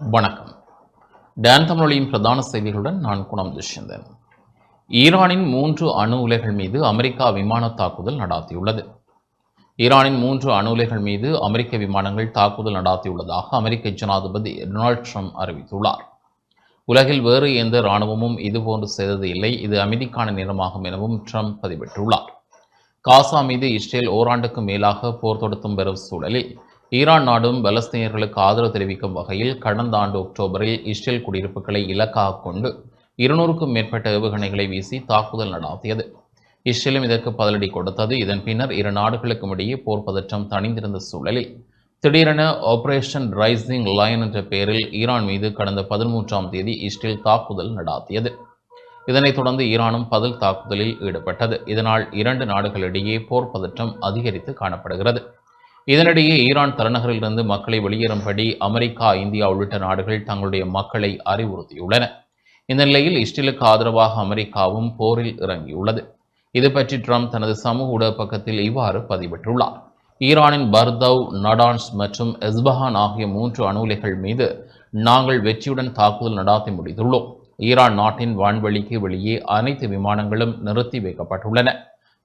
வணக்கம். டான் தமிழொலியின் பிரதான செய்திகளுடன் நான் குணம் துஷ்யந்தன். ஈரானின் மூன்று அணு உலைகள் மீது அமெரிக்கா விமான தாக்குதல் நடாத்தியுள்ளது. ஈரானின் மூன்று அணு உலைகள் மீது அமெரிக்க விமானங்கள் தாக்குதல் நடாத்தியுள்ளதாக அமெரிக்க ஜனாதிபதி டொனால்ட் ட்ரம்ப் அறிவித்துள்ளார். உலகில் வேறு எந்த இராணுவமும் இதுபோன்று செய்தது இல்லை. இது அமைதிக்கான நேரமாகும் எனவும் ட்ரம்ப் பதிவிட்டுள்ளார். காசா மீது இஸ்ரேல் ஓராண்டுக்கு மேலாக போர் தொடுத்தும் வரும் சூழலில் ஈரான் நாடும் பலஸ்தீனியர்களுக்கு ஆதரவு தெரிவிக்கும் வகையில் கடந்த ஆண்டு அக்டோபரில் இஸ்ரேல் குடியிருப்புகளை இலக்காக கொண்டு இருநூறுக்கும் மேற்பட்ட ஏவுகணைகளை வீசி தாக்குதல் நடாத்தியது. இஸ்ரேலும் இதற்கு பதிலடி கொடுத்தது. இதன் பின்னர் இரு நாடுகளுக்கும் இடையே போர் பதற்றம் தணிந்திருந்த சூழலில் திடீரென ஆபரேஷன் ரைசிங் லயன் என்ற பெயரில் ஈரான் மீது கடந்த பதிமூன்றாம் தேதி இஸ்ரேல் தாக்குதல் நடாத்தியது. இதனைத் தொடர்ந்து ஈரானும் பதில் தாக்குதலில் ஈடுபட்டது. இதனால் இரண்டு நாடுகளிடையே போர் பதற்றம் அதிகரித்து காணப்படுகிறது. இதனிடையே ஈரான் தலைநகரிலிருந்து மக்களை வெளியேறும்படி அமெரிக்கா இந்தியா உள்ளிட்ட நாடுகள் தங்களுடைய மக்களை அறிவுறுத்தியுள்ளன. இந்த நிலையில் இஸ்ரேலுக்கு ஆதரவாக அமெரிக்காவும் போரில் இறங்கியுள்ளது. இது பற்றி ட்ரம்ப் தனது சமூக ஊடக பக்கத்தில் இவ்வாறு பதிவிட்டுள்ளார். ஈரானின் பர்தவ் நடான்ஸ் மற்றும் எஸ்பஹான் ஆகிய மூன்று அணு உலைகள் மீது நாங்கள் வெற்றியுடன் தாக்குதல் நடாத்தி முடித்துள்ளோம். ஈரான் நாட்டின் வான்வெளிக்கு வெளியே அனைத்து விமானங்களும் நிறுத்தி வைக்கப்பட்டுள்ளன.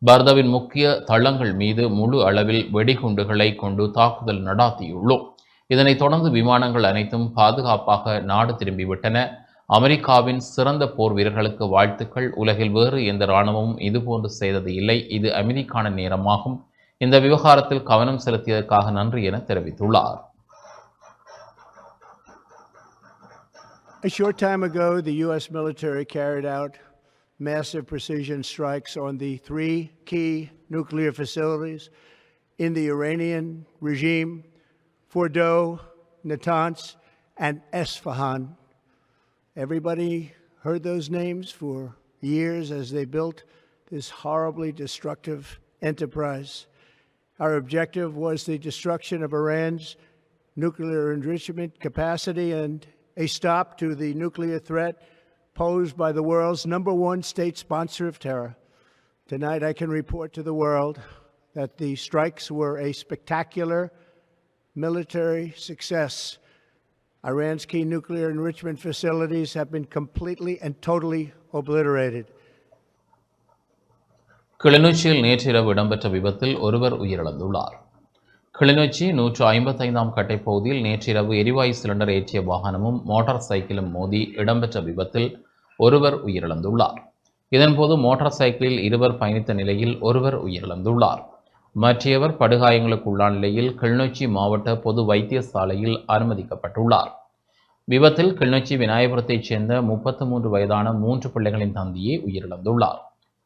பர்தாவின் முக்கிய தளங்கள் மீது முழு அளவில் வெடிகுண்டுகளை கொண்டு தாக்குதல் நடாத்தியுள்ளோம். இதனைத் தொடர்ந்து விமானங்கள் அனைத்தும் பாதுகாப்பாக நாடு திரும்பிவிட்டன. அமெரிக்காவின் சிறந்த போர் வீரர்களுக்கு வாழ்த்துக்கள். உலகில் வேறு எந்த இராணுவமும் இதுபோன்று செய்தது இல்லை. இது அமைதிக்கான நேரமாகும். இந்த விவகாரத்தில் கவனம் செலுத்தியதற்காக நன்றி என தெரிவித்துள்ளார். A short time ago, the U.S. military carried out massive precision strikes on the three key nuclear facilities in the Iranian regime Fordow, Natanz, and Esfahan. Everybody heard those names for years as they built this horribly destructive enterprise. Our objective was the destruction of Iran's nuclear enrichment capacity and a stop to the nuclear threat posed by the world's number one state sponsor of terror. Tonight, I can report to the world that the strikes were a spectacular military success. Iran's key nuclear enrichment facilities have been completely and totally obliterated. கிளிநொச்சியில் நேற்றிரவு இடம்பெற்ற விபத்தில் ஒருவர் உயிரிழந்துள்ளார் கிளிநொச்சி நூற்று ஐம்பத்தைந்தாம் கட்டை பகுதியில் நேற்றிரவு எரிவாயு சிலிண்டர் ஏற்றிய வாகனமும் மோட்டார் சைக்கிளும் மோதி இடம்பெற்ற விபத்தில் ஒருவர் உயிரிழந்துள்ளார். இதன்போது மோட்டார் சைக்கிளில் இருவர் பயணித்த நிலையில் ஒருவர் உயிரிழந்துள்ளார். மற்றவர் படுகாயங்களுக்குள்ளான நிலையில் கிளிநொச்சி மாவட்ட பொது வைத்தியசாலையில் அனுமதிக்கப்பட்டுள்ளார். விபத்தில் கிளிநொச்சி விநாயகபுரத்தைச் சேர்ந்த முப்பத்து மூன்று வயதான மூன்று பிள்ளைகளின் தந்தையே உயிரிழந்துள்ளார்.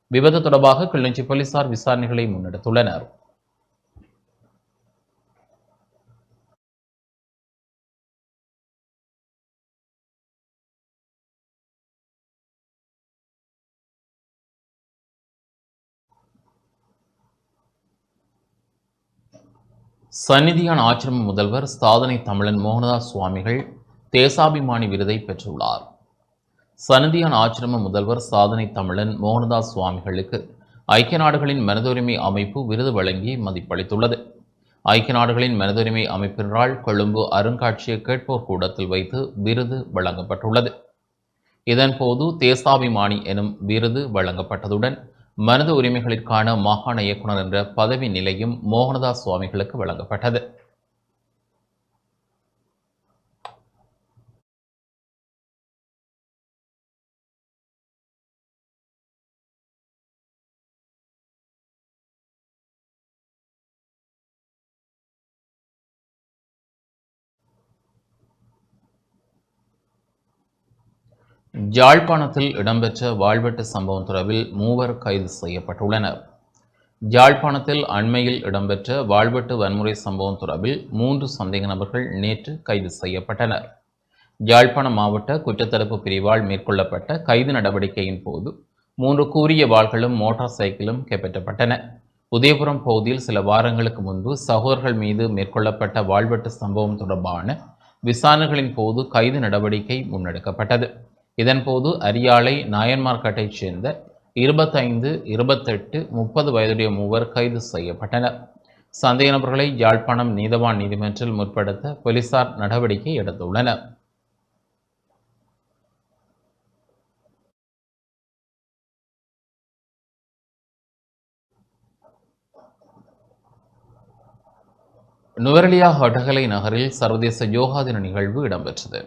விபத்து தொடர்பாக கிளிநொச்சி போலீசார் விசாரணைகளை முன்னெடுத்துள்ளனர். சந்நிதியான் ஆச்சிரம முதல்வர் சாதனை தமிழன் மோகனதாஸ் சுவாமிகள் தேசாபிமானி விருதை பெற்றுள்ளார். சந்நிதியான் ஆச்சிரம முதல்வர் சாதனை தமிழன் மோகனதாஸ் சுவாமிகளுக்கு ஐக்கிய நாடுகளின் மனிதுரிமை அமைப்பு விருது வழங்கி மதிப்பளித்துள்ளது. ஐக்கிய நாடுகளின் மனிதுரிமை அமைப்பினரால் கொழும்பு அருங்காட்சியக கேட்போர் கூடத்தில் வைத்து விருது வழங்கப்பட்டுள்ளது. இதன்போது தேசாபிமானி எனும் விருது வழங்கப்பட்டதுடன் மனித உரிமைகளுக்கான மாகாண இயக்குனர் என்ற பதவி நிலையும் மோகனதாஸ் சுவாமிகளுக்கு வழங்கப்பட்டது. ஜாழ்ப்பாணத்தில் இடம்பெற்ற வாழ்வெட்டு சம்பவம் தொடர்பில் மூவர் கைது செய்யப்பட்டுள்ளனர். ஜாழ்ப்பாணத்தில் அண்மையில் இடம்பெற்ற வாழ்வெட்டு வன்முறை சம்பவம் தொடர்பில் மூன்று சந்தேக நபர்கள் நேற்று கைது செய்யப்பட்டனர். யாழ்ப்பாணம் மாவட்ட குற்றத்தடுப்பு பிரிவால் மேற்கொள்ளப்பட்ட கைது நடவடிக்கையின் போது மூன்று கூரிய வாள்களும் மோட்டார் சைக்கிளும் கைப்பற்றப்பட்டன. உதயபுரம் பகுதியில் சில வாரங்களுக்கு முன்பு சகோதரர்கள் மீது மேற்கொள்ளப்பட்ட வாழ்வெட்டு சம்பவம் தொடர்பான விசாரணைகளின் போது கைது நடவடிக்கை முன்னெடுக்கப்பட்டது. இதன்போது அரியாலை நாயன்மார்கட்டைச் சேர்ந்த இருபத்தைந்து இருபத்தெட்டு முப்பது வயதுடைய மூவர் கைது செய்யப்பட்டனர். சந்தேக நபர்களை யாழ்ப்பாணம் நீதவான் நீதிமன்றில் முற்படுத்த போலீசார் நடவடிக்கை எடுத்துள்ளனர். நுவரலியா ஹொட்டகலை நகரில் சர்வதேச யோகா தின நிகழ்வு இடம்பெற்றது.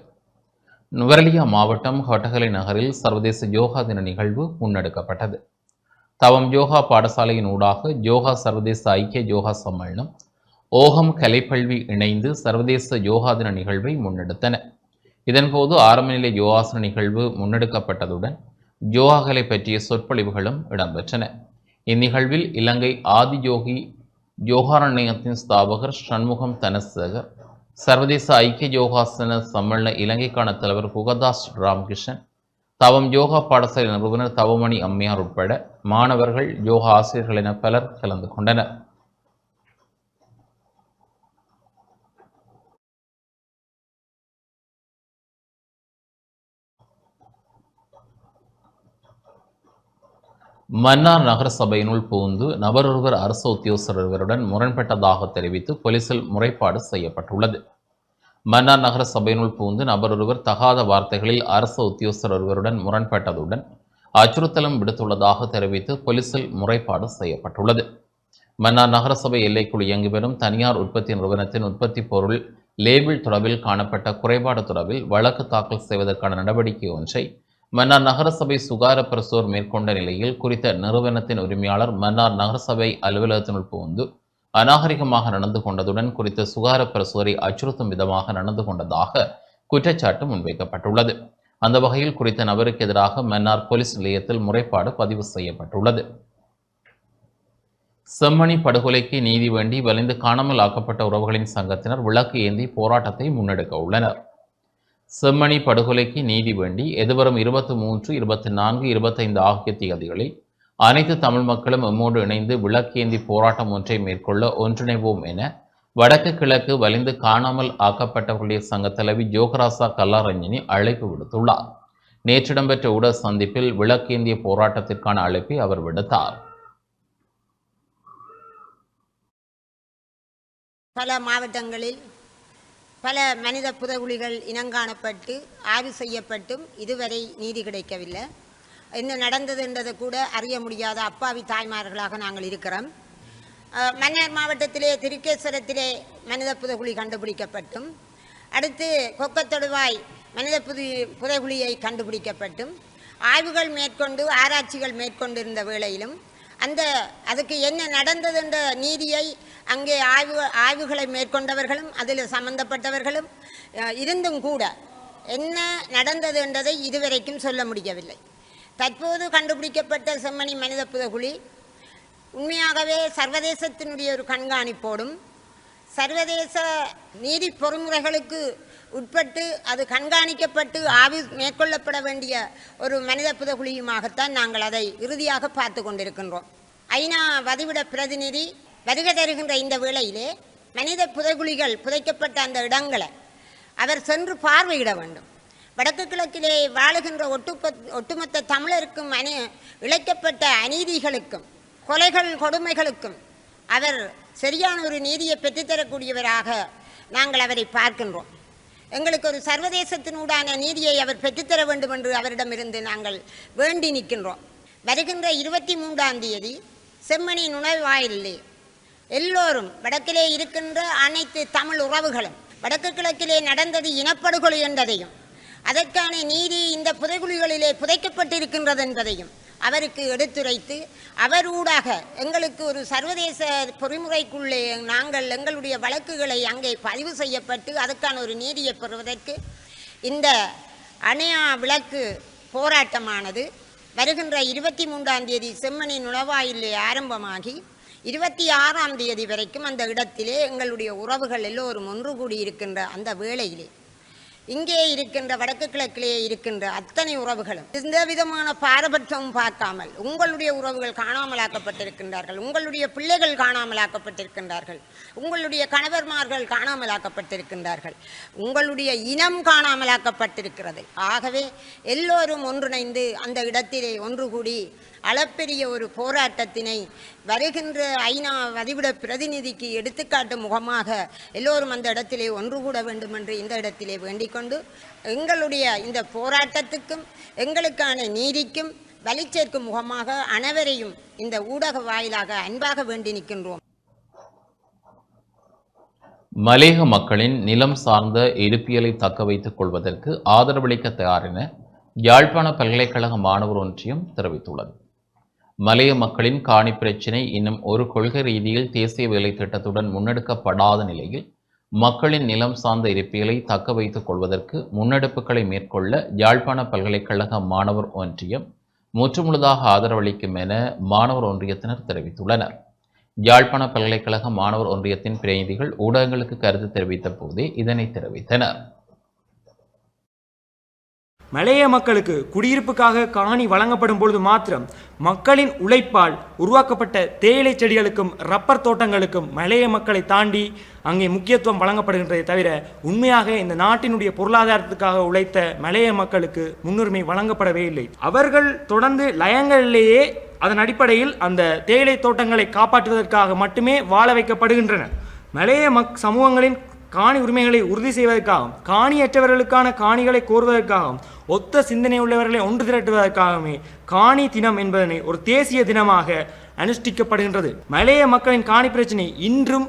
நுவரலியா மாவட்டம் ஹொட்டகலை நகரில் சர்வதேச யோகா தின நிகழ்வு முன்னெடுக்கப்பட்டது. தவம் யோகா பாடசாலையின் ஊடாக யோகா சர்வதேச ஐக்கிய யோகா சம்மேளனம் ஓகம் கலைப்பல்வி இணைந்து சர்வதேச யோகா தின நிகழ்வை முன்னெடுத்தன. இதன்போது ஆரம்ப நிலை யோகாசன நிகழ்வு முன்னெடுக்கப்பட்டதுடன் யோகாக்களை பற்றிய சொற்பொழிவுகளும் இடம்பெற்றன. இந்நிகழ்வில் இலங்கை ஆதியோகி யோகாரண்யத்தின் ஸ்தாபகர் சண்முகம் தனசேகர் சர்வதேச ஐக்கிய யோகாசன சம்மேளன இலங்கைக்கான தலைவர் குகதாஸ் ராமகிருஷ்ணன் தவம் யோகா பாடசாலை நிறுவனர் தவமணி அம்மையார் உட்பட மாணவர்கள் யோகா ஆசிரியர்கள் என பலர் கலந்து கொண்டனர். மன்னார் நகர சபையினுள் புகுந்து நபரொருவர் அரசு உத்தியோகஸ்தர் முரண்பட்டதாக தெரிவித்து போலீசில் முறைப்பாடு செய்யப்பட்டுள்ளது. மன்னார் நகர சபையினுள் புகுந்து நபரொருவர் தகாத வார்த்தைகளில் அரசு உத்தியோகஸ்தர் ஒருவருடன் முரண்பட்டதுடன் அச்சுறுத்தலும் விடுத்துள்ளதாக தெரிவித்து போலீசில் முறைப்பாடு செய்யப்பட்டுள்ளது. மன்னார் நகரசபை எல்லைக்குள் இயங்கி வரும் தனியார் உற்பத்தி நிறுவனத்தின் உற்பத்தி பொருள் லேபிள் தொடர்பில் காணப்பட்ட குறைபாடு தொடர்பில் வழக்கு தாக்கல் செய்வதற்கான நடவடிக்கை ஒன்றை மன்னார் நகரசபை சுகார பிரசோர் மேற்கொண்ட நிலையில் குறித்த நிறுவனத்தின் உரிமையாளர் மன்னார் நகரசபை அலுவலகத்தினுள் புகுந்து அநாகரிகமாக நடந்து கொண்டதுடன் குறித்த சுகார பிரசோரை அச்சுறுத்தும் விதமாக நடந்து கொண்டதாக குற்றச்சாட்டு முன்வைக்கப்பட்டுள்ளது. அந்த வகையில் குறித்த நபருக்கு எதிராக மன்னார் போலீஸ் நிலையத்தில் முறைப்பாடு பதிவு செய்யப்பட்டுள்ளது. செம்மணி படுகொலைக்கு நீதி வேண்டி வலிந்து காணாமல் ஆக்கப்பட்ட உறவுகளின் சங்கத்தினர் விளக்கு ஏந்தி போராட்டத்தை முன்னெடுக்க உள்ளனர். செம்மணி படுகொலைக்கு நீதி வேண்டி எதிர்வரும் இருபத்தி மூன்று இருபத்தி நான்கு இருபத்தைந்து ஆகிய தேதிகளில் அனைத்து தமிழ் மக்களும் எம்மோடு இணைந்து விளக்கேந்தி போராட்டம் ஒன்றை மேற்கொள்ள ஒன்றிணைவோம் என வடக்கு கிழக்கு வலிந்து காணாமல் ஆக்கப்பட்டவர்களுடைய சங்க தலைவி ஜோகராசா கல்லாரஞ்சினி அழைப்பு விடுத்துள்ளார். நேற்று இடம்பெற்ற ஊடக சந்திப்பில் விளக்கேந்திய போராட்டத்திற்கான அழைப்பை அவர் விடுத்தார். பல மாவட்டங்களில் பல மனித புதகுலிகள் இனங்காணப்பட்டு ஆய்வு செய்யப்பட்டும். இதுவரை நீதி கிடைக்கவில்லை. என்ன நடந்ததுன்றதை கூட அறிய முடியாத அப்பாவி தாய்மார்களாக நாங்கள் இருக்கிறோம். மன்னார் மாவட்டத்திலே திருக்கேஸ்வரத்திலே மனித புதகுழி கண்டுபிடிக்கப்பட்டும். அடுத்து கொக்கத்தொடுவாய் மனித புதி புதைகுழியை கண்டுபிடிக்கப்பட்டும். ஆய்வுகள் மேற்கொண்டு ஆராய்ச்சிகள் மேற்கொண்டிருந்த வேளையிலும் அந்த அதுக்கு என்ன நடந்தது என்ற நீதியை அங்கே ஆய்வு ஆய்வுகளை மேற்கொண்டவர்களும் அதில் சம்பந்தப்பட்டவர்களும் இருந்தும் கூட என்ன நடந்தது என்றதை இதுவரைக்கும் சொல்ல முடியவில்லை. தற்போது கண்டுபிடிக்கப்பட்ட செம்மணி மனித புதகுழி உண்மையாகவே சர்வதேசத்தினுடைய ஒரு கண்காணிப்போடும் சர்வதேச நீதி பொறுமுறைகளுக்கு உட்பட்டு அது கண்காணிக்கப்பட்டு ஆவி மேற்கொள்ளப்பட வேண்டிய ஒரு மனித புதகுழியுமாகத்தான் நாங்கள் அதை இறுதியாக பார்த்து கொண்டிருக்கின்றோம். ஐநா வதிவிட பிரதிநிதி வருகை தருகின்ற இந்த வேளையிலே மனித புதைகுழிகள் புதைக்கப்பட்ட அந்த இடங்களை அவர் சென்று பார்வையிட வேண்டும். வடக்கு கிழக்கிலே வாழுகின்ற ஒட்டுப்ப ஒட்டுமொத்த தமிழருக்கும் அணி இழைக்கப்பட்ட அநீதிகளுக்கும் கொலைகள் கொடுமைகளுக்கும் அவர் சரியான ஒரு நீதியை பெற்றுத்தரக்கூடியவராக நாங்கள் அவரை பார்க்கின்றோம். எங்களுக்கு ஒரு சர்வதேசத்தினூடான நீதியை அவர் பெற்றுத்தர வேண்டும் என்று அவரிடமிருந்து நாங்கள் வேண்டி நிற்கின்றோம். வருகின்ற இருபத்தி மூன்றாம் தேதி செம்மணி நுழைவாயிலே எல்லோரும் வடக்கிலே இருக்கின்ற அனைத்து தமிழ் உறவுகளும் வடக்கு கிழக்கிலே நடந்தது இனப்படுகொலை என்பதையும் அதற்கான நீதி இந்த புதைகுழிகளிலே புதைக்கப்பட்டிருக்கின்றது என்பதையும் அவருக்கு எடுத்துரைத்து அவர் ஊடாக எங்களுக்கு ஒரு சர்வதேச பொறிமுறைக்குள்ளே நாங்கள் எங்களுடைய வழக்குகளை அங்கே பதிவு செய்யப்பட்டு அதற்கான ஒரு நீதியை பெறுவதற்கு இந்த அணையா விளக்கு போராட்டமானது வருகின்ற இருபத்தி மூன்றாம் தேதி செம்மணி நுழைவாயிலே ஆரம்பமாகி இருபத்தி ஆறாம் தேதி வரைக்கும் அந்த இடத்திலே எங்களுடைய உறவுகள் எல்லோரும் ஒன்று கூடி இருக்கின்ற அந்த வேளையிலே. இங்கே இருக்கின்ற வடக்கு கிழக்கிலே இருக்கின்ற அத்தனை உறவுகளும். எந்த விதமான பாரபட்சமும் பார்க்காமல் உங்களுடைய உறவுகள் காணாமலாக்கப்பட்டிருக்கின்றார்கள். உங்களுடைய பிள்ளைகள் காணாமலாக்கப்பட்டிருக்கின்றார்கள். உங்களுடைய கணவர்மார்கள் காணாமலாக்கப்பட்டிருக்கின்றார்கள். உங்களுடைய இனம் காணாமலாக்கப்பட்டிருக்கிறது. ஆகவே எல்லோரும் ஒன்றிணைந்து அந்த இடத்திலே ஒன்று கூடி அளப்பெரிய ஒரு போராட்டத்தினை வருகின்ற ஐநா வதிவிட பிரதிநிதிக்கு எடுத்துக்காட்டு முகமாக எல்லோரும் அந்த இடத்திலே ஒன்று கூட வேண்டும் என்று இந்த இடத்திலே வேண்டிக்கொண்டு எங்களுடைய இந்த போராட்டத்துக்கும் எங்களுக்கான நீதிக்கும் வலி சேர்க்கும் முகமாக அனைவரையும் இந்த ஊடக வாயிலாக அன்பாக வேண்டி நிற்கின்றோம். மலேக மக்களின் நிலம் சார்ந்த இருப்பியலை தக்க வைத்துக் கொள்வதற்கு ஆதரவளிக்க தயார் என யாழ்ப்பாண பல்கலைக்கழக மாணவர் ஒன்றியம் தெரிவித்துள்ளது. மலைய மக்களின் காணி பிரச்சினை இன்னும் ஒரு கொள்கை ரீதியில் தேசிய வேலை திட்டத்துடன் முன்னெடுக்கப்படாத நிலையில் மக்களின் நிலம் சார்ந்த இருப்பியலை தக்க வைத்துக் கொள்வதற்கு முன்னெடுப்புகளை மேற்கொள்ள யாழ்ப்பாண பல்கலைக்கழக மாணவர் ஒன்றியம் முற்றுமுழுதாக ஆதரவளிக்கும் என மாணவர் ஒன்றியத்தினர் தெரிவித்துள்ளனர். யாழ்ப்பாண பல்கலைக்கழக மாணவர் ஒன்றியத்தின் பிரதிநிதிகள் ஊடகங்களுக்கு கருத்து தெரிவித்த போதே இதனை தெரிவித்தனர். மலைய மக்களுக்கு குடியிருப்புக்காக காணி வழங்கப்படும் பொழுது மாத்திரம் மக்களின் உழைப்பால் உருவாக்கப்பட்ட தேயிலை செடிகளுக்கும் ரப்பர் தோட்டங்களுக்கும் மலைய மக்களை தாண்டி அங்கே முக்கியத்துவம் வழங்கப்படுகின்றதை தவிர உண்மையாக இந்த நாட்டினுடைய பொருளாதாரத்துக்காக உழைத்த மலைய மக்களுக்கு முன்னுரிமை வழங்கப்படவே இல்லை. அவர்கள் தொடர்ந்து லயங்களிலேயே அதன் அடிப்படையில் அந்த தேயிலை தோட்டங்களை காப்பாற்றுவதற்காக மட்டுமே வாழ வைக்கப்படுகின்றன. மலைய மக் சமூகங்களின் காணி உரிமைகளை உறுதி செய்வதற்காகவும் காணியற்றவர்களுக்கான காணிகளை கோருவதற்காகவும் ஒத்த சிந்தனை உள்ளவர்களை ஒன்று திரட்டுவதற்காகவுமே காணி தினம் என்பதனை ஒரு தேசிய தினமாக அனுஷ்டிக்கப்படுகின்றது. மலைய மக்களின் காணி பிரச்சினை இன்றும்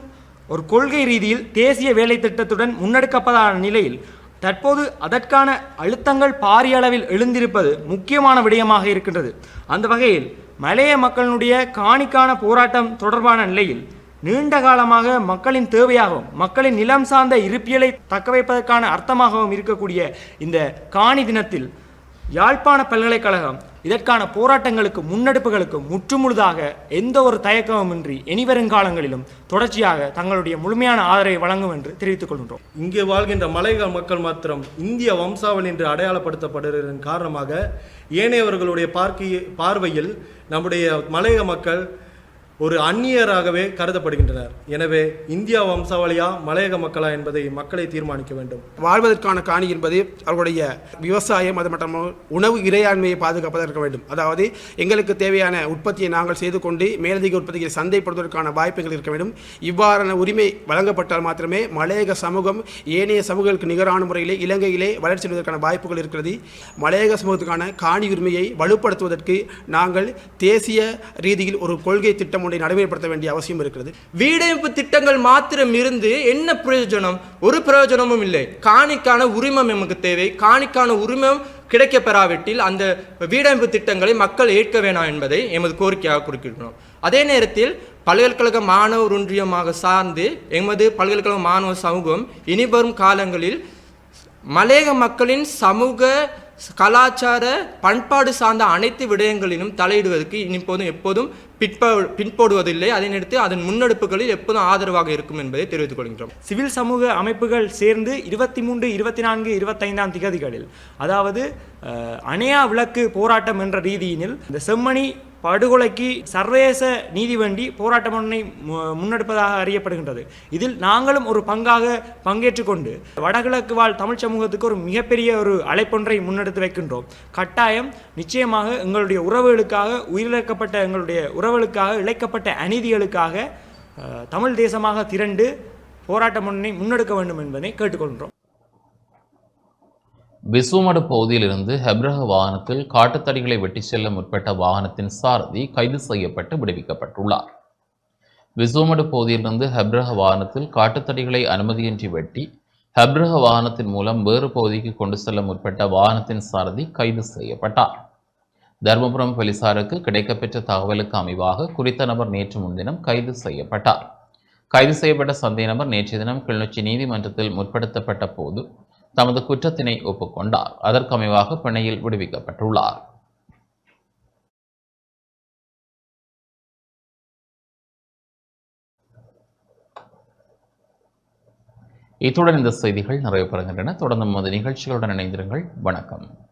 ஒரு கொள்கை ரீதியில் தேசிய வேலை திட்டத்துடன் முன்னெடுக்கப்படாத நிலையில் தற்போது அதற்கான அழுத்தங்கள் பாரிய அளவில் எழுந்திருப்பது முக்கியமான விடயமாக இருக்கின்றது. அந்த வகையில் மலைய மக்களினுடைய காணிக்கான போராட்டம் தொடர்பான நிலையில் நீண்ட காலமாக மக்களின் தேவையாகவும் மக்களின் நிலம் சார்ந்த இருப்பியலை தக்க வைப்பதற்கான அர்த்தமாகவும் இருக்கக்கூடிய இந்த காணி தினத்தில் யாழ்ப்பாண பல்கலைக்கழகம் இதற்கான போராட்டங்களுக்கு முன்னெடுப்புகளுக்கு முற்றுமுழுதாக எந்த ஒரு தயக்கமுமின்றி இனிவருங்காலங்களிலும் தொடர்ச்சியாக தங்களுடைய முழுமையான ஆதரவை வழங்கும் என்று தெரிவித்துக் கொள்கின்றோம். இங்கே வாழ்கின்ற மலையக மக்கள் மாத்திரம் இந்திய வம்சாவளி என்று அடையாளப்படுத்தப்படுவதன் காரணமாக ஏனையவர்களுடைய பார்க்க பார்வையில் நம்முடைய மலையக மக்கள் ஒரு அந்நியராகவே கருதப்படுகின்றனர். எனவே இந்தியா வம்சாவளியா மலையக மக்களா என்பதை மக்களை தீர்மானிக்க வேண்டும். வாழ்வதற்கான காணி என்பது அவர்களுடைய விவசாயம் அது மட்டும் உணவு இறையாண்மையை பாதுகாப்பதாக இருக்க வேண்டும். அதாவது எங்களுக்கு தேவையான உற்பத்தியை நாங்கள் செய்து கொண்டு மேலதிக உற்பத்தியை சந்தைப்படுத்துவதற்கான வாய்ப்புகள் இருக்க வேண்டும். இவ்வாறான உரிமை வழங்கப்பட்டால் மாத்திரமே மலையக சமூகம் ஏனைய சமூகங்களுக்கு நிகரான முறையிலே இலங்கையிலே வளர்ச்சி அடைவதற்கான வாய்ப்புகள் இருக்கிறது. மலையக சமூகத்துக்கான காணி உரிமையை வலுப்படுத்துவதற்கு நாங்கள் தேசிய ரீதியில் ஒரு கொள்கை திட்டம் ஒன்றை நடைமுறைப்படுத்த வேண்டிய அவசியம் இருக்கிறது. வீடமைப்பு திட்டங்கள் மாத்திரம் இருந்து என்ன பிரயோஜனம்? ஒரு பிரயோஜனமும் இல்லை. காணிக்கான உரிமம் நமக்கு தேவை. காணிக்கான உரிமம் கிடைக்க பெறாவிட்டில் அந்த வீடமைப்பு திட்டங்களை மக்கள் ஏற்க வேணாம் என்பதை எமது கோரிக்கையாக குறிப்பிடுகிறோம் அதே நேரத்தில் பல்கலைக்கழக மாணவர் ஒன்றியமாக சார்ந்து எமது பல்கலைக்கழக மாணவ சமூகம் இனி வரும் காலங்களில் மலையக மக்களின் சமூக கலாச்சார பண்பாடு சார்ந்த அனைத்து விடயங்களிலும் தலையிடுவதற்கு இனிப்போதும் எப்போதும் பிற்ப பின்போடுவதில்லை. அதே அதன் முன்னெடுப்புகளில் எப்போதும் ஆதரவாக இருக்கும் என்பதை தெரிவித்துக் கொள்கின்றோம். சிவில் சமூக அமைப்புகள் சேர்ந்து இருபத்தி மூன்று இருபத்தி நான்கு இருபத்தைந்தாம் திகதிகளில் அதாவது அணையா விளக்கு போராட்டம் என்ற ரீதியினில் இந்த செம்மணி படுகொலைக்கு சர்வதேச நீதி வேண்டி போராட்டம் ஒன்றை மு- முன்னெடுப்பதாக அறியப்படுகின்றது. இதில் நாங்களும் ஒரு பங்காக பங்கேற்று கொண்டு வடகிழக்கு வாழ் தமிழ் சமூகத்துக்கு ஒரு மிகப்பெரிய ஒரு அழைப்பொன்றை முன்னெடுத்து வைக்கின்றோம். கட்டாயம் நிச்சயமாக எங்களுடைய உறவுகளுக்காக உயிரிழக்கப்பட்ட எங்களுடைய உறவுகளுக்காக இழைக்கப்பட்ட அநீதிகளுக்காக தமிழ் தேசமாக திரண்டு போராட்டம் ஒன்றை முன்னெடுக்க வேண்டும் என்பதை கேட்டுக்கொள்கிறோம் விசுவமடு பகுதியிலிருந்து ஹெப்ரக வாகனத்தில் காட்டுத்தடிகளை வெட்டி செல்ல முற்பட்ட வாகனத்தின் சாரதி கைது செய்யப்பட்டு விடுவிக்கப்பட்டுள்ளார். விசுவமடு பகுதியிலிருந்து ஹெப்ரக வாகனத்தில் காட்டுத்தடிகளை அனுமதியின்றி வெட்டி ஹெப்ரக வாகனத்தின் மூலம் வேறு பகுதிக்கு கொண்டு செல்ல முற்பட்ட வாகனத்தின் சாரதி கைது செய்யப்பட்டார். தர்மபுரம் போலீசாருக்கு கிடைக்கப்பெற்ற தகவலுக்கு அமைவாக குறித்த நபர் நேற்று முன்தினம் கைது செய்யப்பட்டார். கைது செய்யப்பட்ட சந்தேக நபர் நேற்றைய தினம் கிளிநொச்சி நீதிமன்றத்தில் முற்படுத்தப்பட்ட போது தமது குற்றத்தினை ஒப்புக்கொண்டார். அதற்கு அமைவாக பிணையில் விடுவிக்கப்பட்டுள்ளார். இத்துடன் இந்த செய்திகள் நிறைவு பெறுகின்றன தொடர்ந்து நமது நிகழ்ச்சிகளுடன் இணைந்திருங்கள். வணக்கம்.